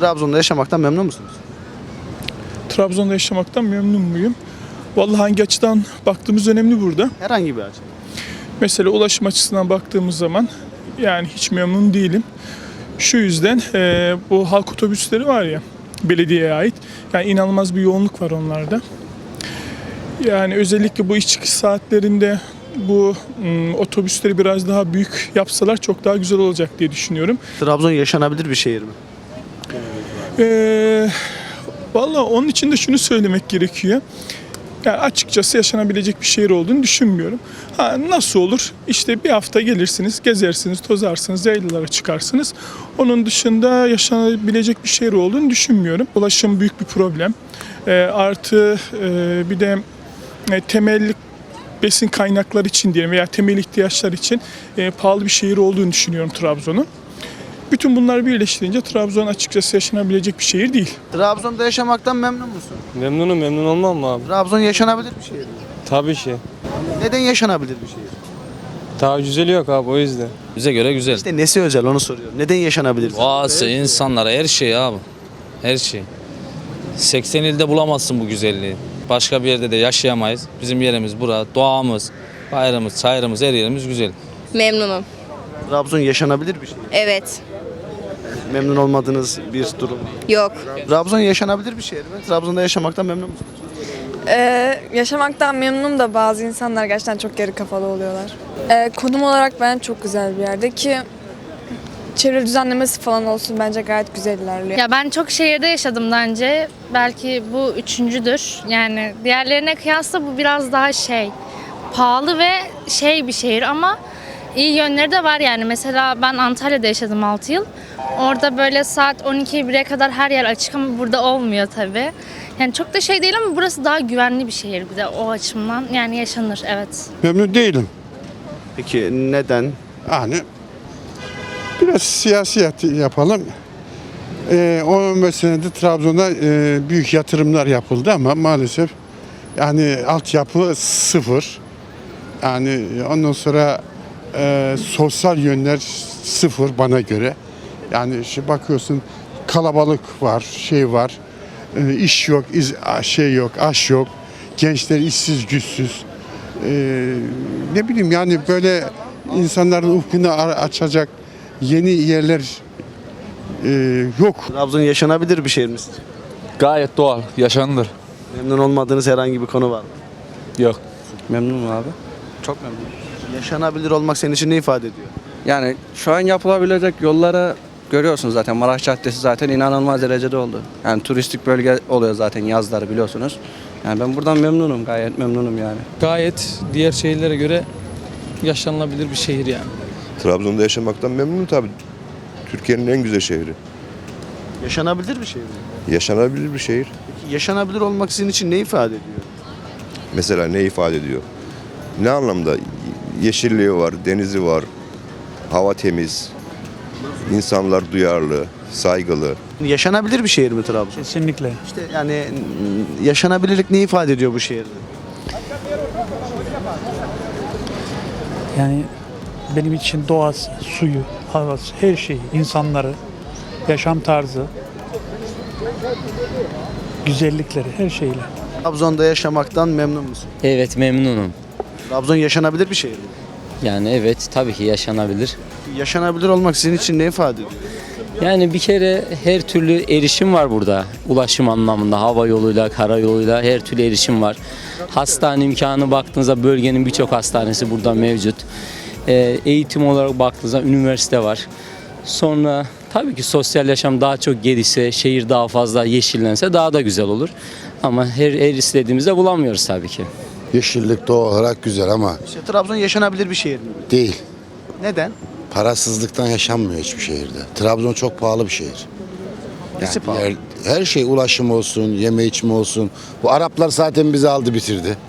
Trabzon'da yaşamaktan memnun musunuz? Trabzon'da yaşamaktan memnun muyum? Vallahi hangi açıdan baktığımız önemli burada. Herhangi bir açı. Mesela ulaşım açısından baktığımız zaman yani hiç memnun değilim. Şu yüzden eee, bu halk otobüsleri var ya belediyeye ait. Yani inanılmaz bir yoğunluk var onlarda. Yani özellikle bu iş çıkış saatlerinde bu mm, otobüsleri biraz daha büyük yapsalar çok daha güzel olacak diye düşünüyorum. Trabzon yaşanabilir bir şehir mi? Ee, Valla onun için de şunu söylemek gerekiyor. Yani açıkçası yaşanabilecek bir şehir olduğunu düşünmüyorum. Ha, nasıl olur? İşte bir hafta gelirsiniz, gezersiniz, tozarsınız, yaylalara çıkarsınız. Onun dışında yaşanabilecek bir şehir olduğunu düşünmüyorum. Ulaşım büyük bir problem. Ee, artı e, bir de e, temelli besin kaynakları için diyelim veya temel ihtiyaçlar için e, pahalı bir şehir olduğunu düşünüyorum Trabzon'un. Bütün bunları birleştirince Trabzon açıkçası yaşanabilecek bir şehir değil. Trabzon'da yaşamaktan memnun musun? Memnunum memnun olmam mı abi? Trabzon yaşanabilir bir şehir mi? Tabii ki. Neden yaşanabilir bir şehir? Daha güzeli yok abi o yüzden. Bize göre güzel. İşte nesi özel onu soruyorum. Neden yaşanabilir? Doğası, insanlara her şey abi. Her şey. 80 ilde bulamazsın bu güzelliği. Başka bir yerde de yaşayamayız. Bizim yerimiz bura. Doğamız, bayrağımız, çayırımız, her yerimiz güzel. Memnunum. Trabzon yaşanabilir bir şehir. Evet. Memnun olmadığınız bir durum. Yok. Trabzon yaşanabilir bir şehir mi? Trabzon'da yaşamaktan memnun musunuz? Ee, yaşamaktan memnunum da bazı insanlar gerçekten çok geri kafalı oluyorlar. Ee, konum olarak ben çok güzel bir yerde ki çevre düzenlemesi falan olsun bence gayet güzel ilerliyor. Ya ben çok şehirde yaşadım daha önce. Belki bu üçüncüdür. Yani diğerlerine kıyasla bu biraz daha şey pahalı ve şey bir şehir ama iyi yönleri de var yani. Mesela ben Antalya'da yaşadım 6 yıl. Orada böyle saat 12-1'e kadar her yer açık ama burada olmuyor tabii. Yani çok da şey değil ama burası daha güvenli bir şehir bir de o açımdan. Yani yaşanır evet. Memnun değilim. Peki neden? Yani biraz siyaset yapalım. Ee, 15 senedir Trabzon'da e, büyük yatırımlar yapıldı ama maalesef yani altyapı sıfır. Yani ondan sonra e, sosyal yönler sıfır bana göre. Yani işte bakıyorsun kalabalık var, şey var, e, iş yok, iz, şey yok, aş yok, gençler işsiz güçsüz. E, ne bileyim yani böyle insanların ufkunu açacak yeni yerler e, yok. Trabzon yaşanabilir bir şehir mi? sizce? Gayet doğal, yaşanılır. Memnun olmadığınız herhangi bir konu var mı? Yok. Memnunum abi. Çok memnun. Yaşanabilir olmak senin için ne ifade ediyor? Yani şu an yapılabilecek yollara görüyorsunuz zaten. Maraş Caddesi zaten inanılmaz derecede oldu. Yani turistik bölge oluyor zaten yazları biliyorsunuz. Yani ben buradan memnunum gayet memnunum yani. Gayet diğer şehirlere göre yaşanılabilir bir şehir yani. Trabzon'da yaşamaktan memnunum tabii. Türkiye'nin en güzel şehri. Yaşanabilir bir şehir mi? Yaşanabilir bir şehir. Peki yaşanabilir olmak sizin için ne ifade ediyor? Mesela ne ifade ediyor? Ne anlamda? Yeşilliği var, denizi var, hava temiz, insanlar duyarlı, saygılı. Yaşanabilir bir şehir mi Trabzon? Kesinlikle. İşte yani yaşanabilirlik ne ifade ediyor bu şehirde? Yani benim için doğası, suyu, havası, her şeyi, insanları, yaşam tarzı, güzellikleri, her şeyle. Trabzon'da yaşamaktan memnun musun? Evet memnunum. Trabzon yaşanabilir bir şehir mi? Yani evet tabii ki yaşanabilir. Yaşanabilir olmak sizin için ne ifade ediyor? Yani bir kere her türlü erişim var burada. Ulaşım anlamında hava yoluyla, karayoluyla her türlü erişim var. Hastane imkanı baktığınızda bölgenin birçok hastanesi burada mevcut. Ee, eğitim olarak baktığınızda üniversite var. Sonra tabii ki sosyal yaşam daha çok gelişse, şehir daha fazla yeşillense daha da güzel olur. Ama her, her istediğimizde bulamıyoruz tabii ki. Yeşillik doğal olarak güzel ama İşte Trabzon yaşanabilir bir şehir mi? değil. Neden? Parasızlıktan yaşanmıyor hiçbir şehirde. Trabzon çok pahalı bir şehir. Nesi pahalı? yer- her şey ulaşım olsun, yeme içme olsun. Bu Araplar zaten bizi aldı bitirdi.